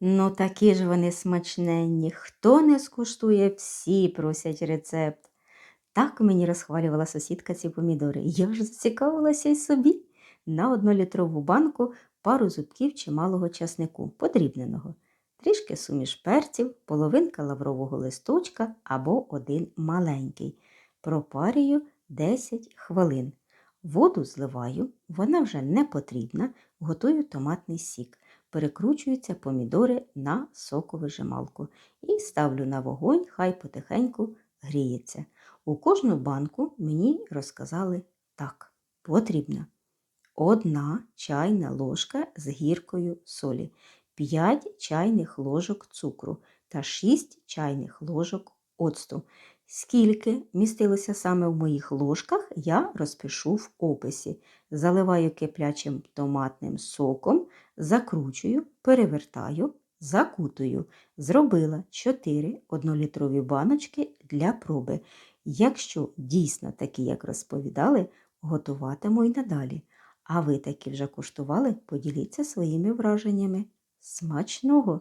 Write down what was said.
Ну, такі ж вони смачненні. Хто не скуштує, всі просять рецепт. Так мені розхвалювала сусідка ці помідори. Я ж зацікавилася й собі. На однолітрову банку пару зубків чималого часнику, подрібненого, трішки суміш перців, половинка лаврового листочка або один маленький. Пропарюю 10 хвилин. Воду зливаю, вона вже не потрібна, готую томатний сік. Перекручуються помідори на соковижималку і ставлю на вогонь, хай потихеньку гріється. У кожну банку мені розказали так: потрібна одна чайна ложка з гіркою солі, 5 чайних ложок цукру та 6 чайних ложок оцту. Скільки містилося саме в моїх ложках, я розпишу в описі. Заливаю киплячим томатним соком, закручую, перевертаю, закутую. Зробила 4 однолітрові баночки для проби. Якщо дійсно такі, як розповідали, готуватиму й надалі. А ви такі вже куштували? Поділіться своїми враженнями. Смачного!